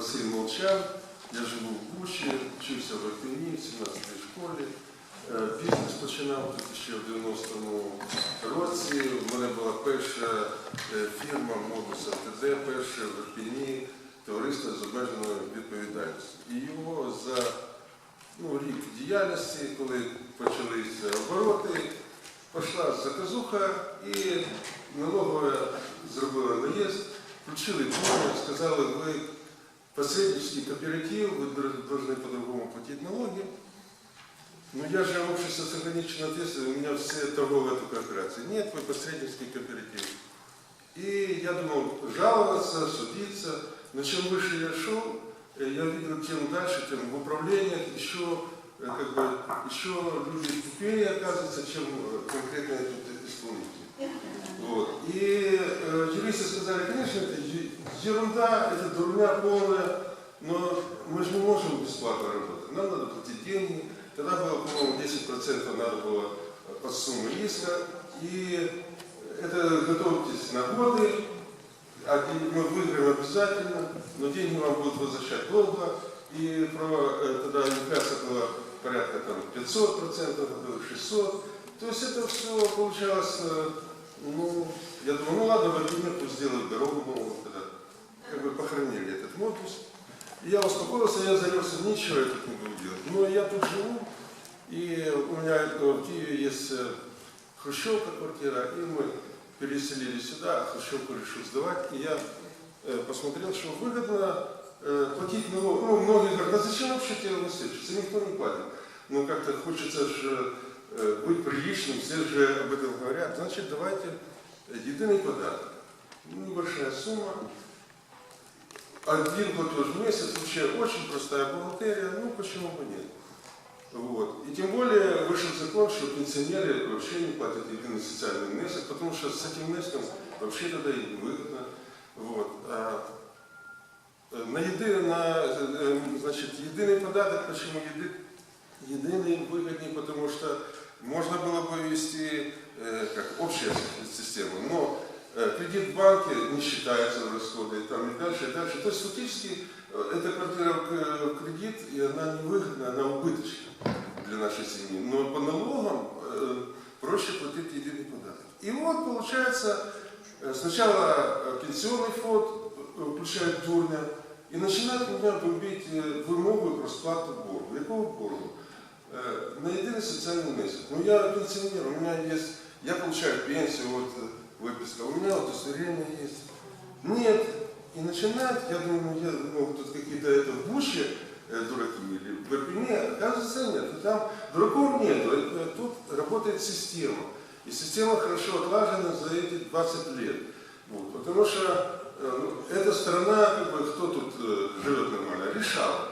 Василь Молчан. Я живу в Бучі, вчився в Ірпені, в 17 й школі. Е, Бізнес починав тут ще в 90-му році. У мене була перша е, фірма Модус АТД, перша в Ірпені, товариство з обмеженою відповідальністю. І його за ну, рік діяльності, коли почалися обороти, пішла заказуха і налогова зробила наїзд, включили двоє, сказали, ви посреднический кооператив, вы должны по-другому платить налоги. Но я же общество с ограниченной ответственностью, у меня все торговые только корпорации. Нет, вы посреднический кооператив. И я думал жаловаться, судиться. Но чем выше я шел, э, я видел, тем дальше, тем в управлениях еще, э, как бы, еще люди тупее оказываются, чем э, конкретно этот исполнитель. Вот. И э, юристы сказали, конечно, это ерунда, это дурня полная, но мы же не можем бесплатно работать. Нам надо платить деньги. Тогда было, по-моему, 10% надо было от суммы иска. И это готовьтесь на годы, а мы выиграем обязательно, но деньги вам будут возвращать долго. И про, э, тогда инфляция была порядка там, 500%, было 600%. То есть это все получалось, э, ну, я думаю, ну ладно, в Ирпене пусть сделают дорогу новую тогда. Как бы похоронили этот модус. Я успокоился, я занялся, ничего я тут не буду делать. Но я тут живу, и у меня в Киеве есть э, хрущевка квартира, и мы переселились сюда, а хрущевку решил сдавать, и я э, посмотрел, что выгодно э, платить налог. Ну, многие говорят, а зачем вообще тебе высвечиваться, никто не платит. Ну, как-то хочется же э, быть приличным, все же об этом говорят. Значит, давайте единый податок. Ну, Небольшая сумма, один платеж в месяц, вообще очень простая бухгалтерия, ну почему бы нет. Вот. И тем более вышел закон, что пенсионеры вообще не платят единый социальный внесок, потому что с этим внеском вообще тогда и невыгодно. Вот. А э, на еды, на, э, значит, единый податок, почему еды, единый выгоднее, потому что можно было бы ввести э, как общая система, но э, кредит в банке не считается в расходы, и там и дальше, и дальше. То есть фактически э, эта квартира э, в кредит, и она невыгодна, она убыточна для нашей семьи. Но по налогам э, проще платить единый податок. И вот получается, э, сначала э, пенсионный фонд э, включает дурня, і починають мене бомбити е, вимогою про сплату боргу. Якого боргу? Е, На єдиний соціальний внесок. Ну я пенсионер, у меня есть, я получаю пенсию, вот э, выписка, у меня удостоверение есть. Нет. И начинают, я думаю, ну, я, ну тут какие-то это в Буше э, дураки или в Ирпене, оказывается нет. Там дураков нет, Э, тут работает система. И система хорошо отлажена за эти 20 лет. Вот, потому что э, ну, эта страна, как бы, кто тут э, живет нормально, решала.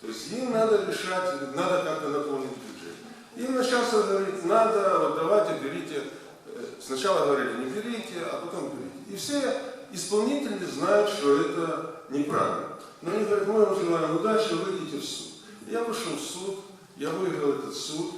То есть им надо решать, надо как-то наполнить бюджет. Им начался говорить, надо, вот давайте, берите. Э, Сначала говорили, не берите, а потом берите. И все исполнители знают, что это неправильно. Но они говорят, мы вам желаем удачи, выйдите в суд. Я пошел в суд, я выиграл этот суд.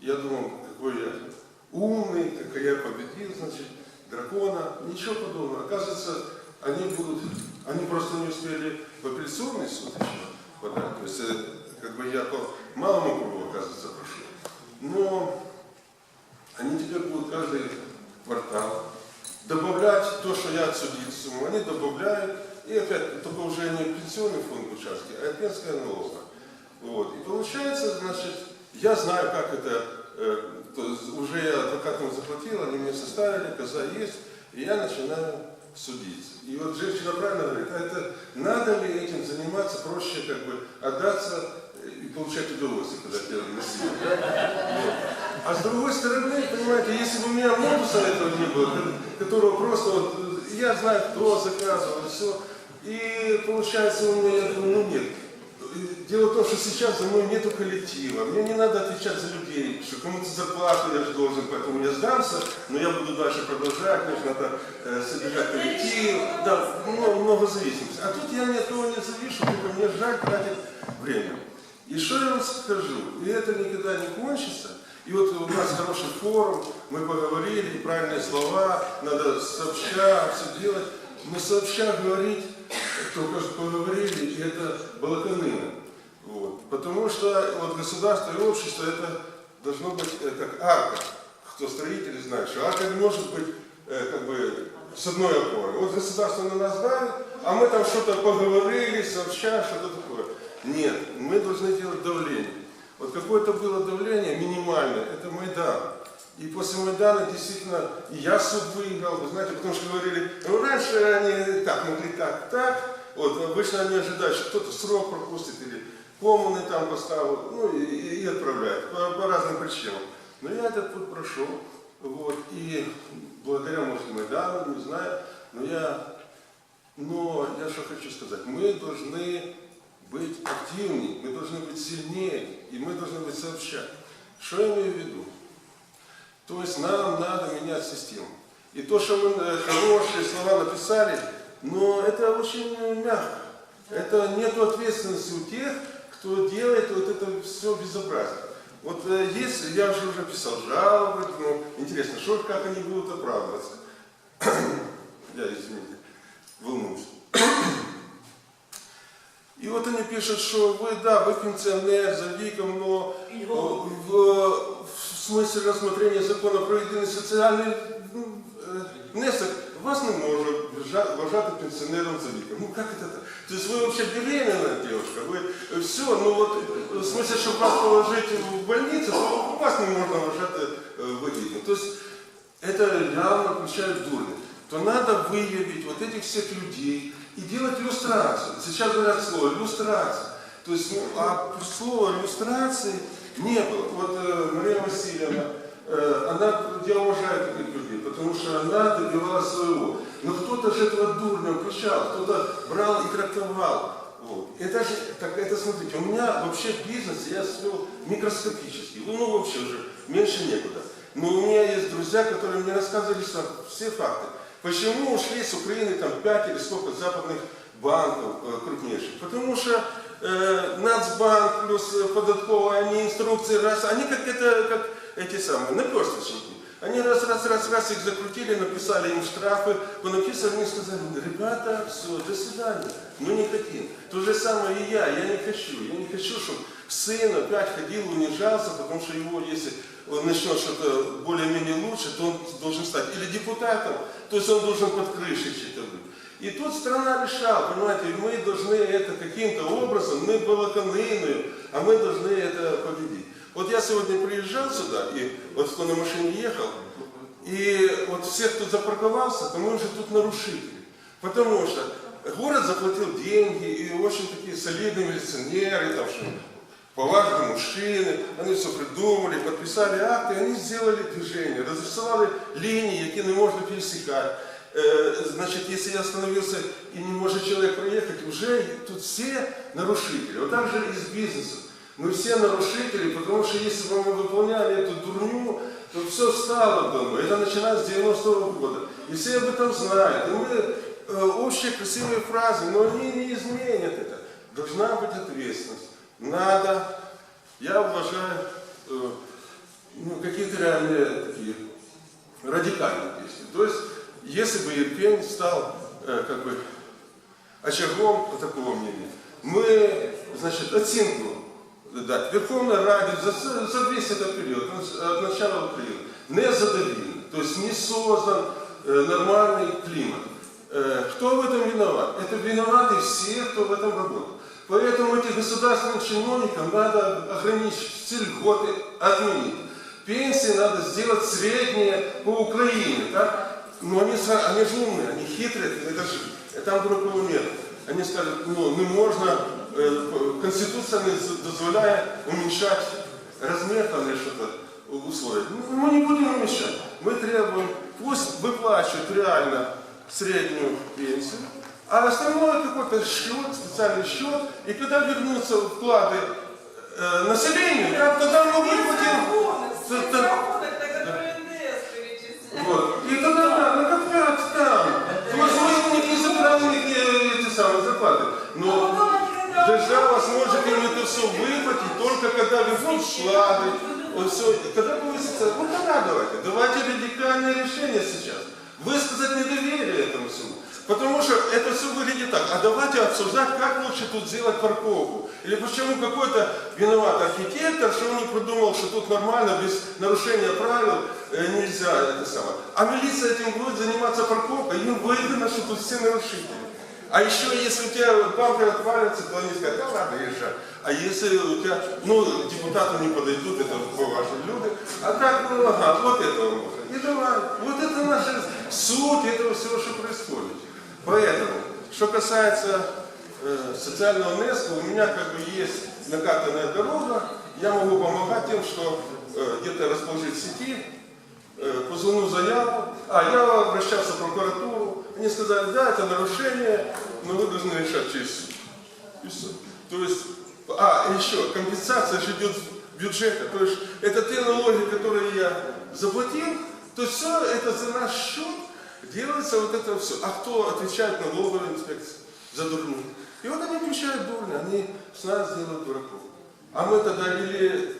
Я думал, какой я умный, как я победил, значит, дракона. Ничего подобного. Оказывается, они будут, они просто не успели в апелляционный суд еще подать. То есть, как бы я по малому кругу, оказывается, прошел. Но они теперь будут каждый квартал добавлять то, что я отсудил сумму, они добавляют, и опять, только уже не пенсионный фонд участки, а пенсионная налога. Вот. И получается, значит, я знаю, как это, э, то уже я адвокатам заплатил, они мне составили, коза есть, и я начинаю судиться. И вот женщина правильно говорит, а это надо ли этим заниматься, проще как бы отдаться э, и получать удовольствие, когда тебя. Вот. А с другой стороны, понимаете, если бы у меня модуса этого не было, ко- которого просто вот, э, я знаю, кто заказывал, все, и получается у меня, ну нет. Дело в том, что сейчас за мной нету коллектива, мне не надо отвечать за людей, что кому-то зарплату я же должен, поэтому я сдамся, но я буду дальше продолжать, мне же надо э, содержать коллектив, да, много, много зависимости. А тут я ни от кого не завишу, только мне жаль тратить время. И что я вам скажу, и это никогда не кончится, и вот у нас хороший форум, мы поговорили, правильные слова, надо сообща все делать, но сообща говорить только что поговорили, и это балаканина. Вот. Потому что вот государство и общество это должно быть э, как арка. Кто строители знает, что арка не может быть э, как бы с одной опорой. Вот государство на нас давит, а мы там что-то поговорили, сообща, что-то такое. Нет, мы должны делать давление. Вот какое-то было давление минимальное, это Майдан. И после Майдана действительно я суд выиграл, вы знаете, потому что говорили, ну раньше они так могли так, так, вот обычно они ожидают, что кто-то срок пропустит или коммуны там поставил, ну и, и отправляют по, по разным причинам. Но я этот путь прошел, вот, и благодаря, может, Майдану, не знаю, но я, но я что хочу сказать, мы должны быть активнее, мы должны быть сильнее, и мы должны быть сообща. Что я имею в виду? То есть нам надо менять систему. И то, что мы э, хорошие слова написали, но это очень э, мягко. Это нет ответственности у тех, кто делает вот это все безобразие. Вот э, есть, я уже уже писал жалобы, ну, интересно, что, как они будут оправдываться. я, извините, волнуюсь. И вот они пишут, что вы, да, вы пенсионер за віком, но э, в, в смысле рассмотрения закона про єдиний соціальний ну, э, внесок вас не може вважа- вважати пенсионером за віком. Ну как это так? То есть вы вообще беременная девушка, вы э, все, ну вот э, в смысле, чтобы вас положить в больницу, то вас не можно вважати э, вагітним. То есть это явно включает дурно. То надо выявить вот этих всех людей и делать иллюстрацию. Сейчас говорят слово иллюстрация. То есть, ну, а слова иллюстрации не было. Вот э, Мария Васильевна, э, она, я уважаю таких людей, потому что она добивалась своего. Но кто-то же этого дурно включал, кто-то брал и трактовал. Вот. Это же, так это смотрите, у меня вообще бизнес я свел микроскопический, ну вообще уже меньше некуда. Но у меня есть друзья, которые мне рассказывали что все факты. Почему ушли с Украины там 5 или сколько западных банков э, крупнейших? Потому что э, Нацбанк плюс податковая, они инструкции раз, они как это, как эти самые, наперсточники. Они раз, раз, раз, раз их закрутили, написали им штрафы, понаписали, они сказали, ребята, все, до свидания, мы не хотим. То же самое и я, я не хочу, я не хочу, чтобы сын опять ходил, унижался, потому что его, если он начнет что-то более-менее лучше, то он должен стать или депутатом, то есть он должен под крышей что-то быть. И тут страна решала, понимаете, мы должны это каким-то образом, мы балаканыною, а мы должны это победить. Вот я сегодня приезжал сюда, и вот кто на машине ехал, и вот все, кто запарковался, то мы уже тут нарушители. Потому что город заплатил деньги, и очень такие солидные милиционеры, там что, поважные мужчины, они все придумали, подписали акты, они сделали движение, розрисували лінії, які не можна пересікати. Е, Значит, если я остановился и не может человек проехать, уже тут все нарушители. Вот так же и с бизнесом. Мы все нарушители, потому что если бы мы выполняли эту дурню, то все стало давно. Это начиная с 90-го года. И все об этом знают. И мы э, общие красивые фразы, но они не изменят это. Должна быть ответственность. Надо, я уважаю э, ну, какие-то реальные такие радикальные действия. То есть, если бы Ирпень стал э, как бы очагом такого мнения, мы, значит, оценку дать Верховной Раді за, за весь этот период, от начала України, не задавили, то есть не создан э, нормальный климат. Э, кто в этом виноват? Это виноваты все, кто в этом работает. Поэтому этих государственных чиновников надо ограничить, все льготы отменить. Пенсии надо сделать средние по Украине, так? Но они, они же умные, они хитрые, это же, там другого нет. Они скажут, ну, не можна, е, Конституція не дозволяє уменьшать размер там или что-то условия. Ну, мы не будем уменьшать. Мы требуем, пусть выплачивают реально среднюю пенсию, а остальное какой-то счет, специальный счет, и когда вернутся вклады э, населению, там, то там мы перечисляют. Вот. И тогда, держава сможет им это все выплатить только когда везут вклады. Вот все. И Когда повысится, ну тогда давайте. Давайте радикальное решение сейчас. Высказать недоверие этому всему. Потому что это все выглядит так. А давайте обсуждать, как лучше тут сделать парковку. Или почему какой-то виноват архитектор, что он не придумал, что тут нормально, без нарушения правил э, нельзя это самое. А милиция этим будет заниматься парковкой, им выгодно, что тут все нарушители. А еще, если у тебя бампер отвалится, то они скажут, да ладно, езжай. А если у тебя, ну, депутаты не подойдут, это важные люди, а так, ну, ага, вот это можно. И давай. Вот это наша суть этого всего, что происходит. Поэтому, что касается э, социального внеска, у меня как бы есть накатанная дорога, я могу помогать тем, что э, где-то расположить сети, Э, позвонил заяву, а я обращался в прокуратуру, они сказали, да, это нарушение, но вы должны решать через суд. И все. То есть, а, еще, компенсация же идет в бюджет, то есть это те налоги, которые я заплатил, то есть все это за наш счет делается вот это все. А кто отвечает налоговой инспекции за дурню? И вот они включают дурню, они с нас делают дураков. А мы тогда или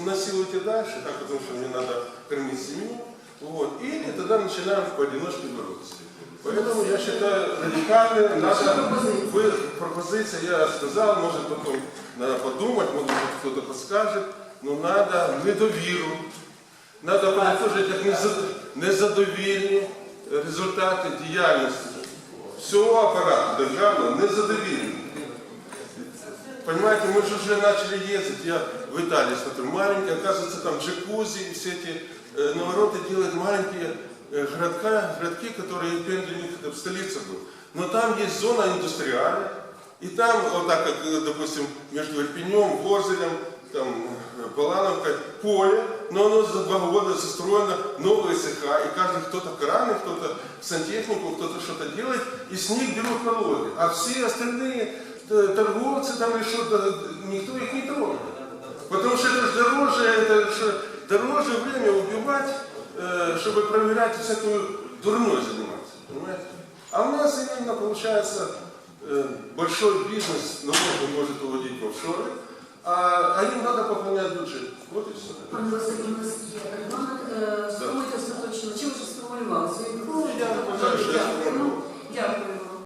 насилуйте дальше, так, потому что мне надо кормить семью, вот, или тогда начинаем поодиночке бороться. Поэтому я считаю, радикально надо, вы, пропозиция, я сказал, может потом надо подумать, может быть кто-то подскажет, но надо недовіру, надо понятужити як неза- незадовільні результати діяльності всього апарату державного незадовільні. Понимаете, мы же уже начали ездить, я в Италии смотрю, маленькие, оказывается, там джакузи, и все эти э, навороты делают маленькие э, городка, городки, которые для них в столице был. Но там есть зона индустриальная, и там, вот так как, э, допустим, между Ирпенем, Ворзелем, там, Балановкой, поле, но оно за два года застроено, новые цеха, и каждый кто-то краны, кто-то сантехнику, кто-то что-то делает, и с них берут налоги. А все остальные торговцы там что-то, никто их не трогает. Потому что это же дороже, это же дороже время убивать, э, чтобы проверять всякую дурной заниматься. Понимаете? А у нас именно получается э, большой бизнес налоги может уводить в офшоры, а, а им надо пополнять бюджет. Вот и все. Пане Василь, у нас є регламент. Е, Сформуйте остаточно. Чи вже сформулювали Ну, Дякую. Дякую.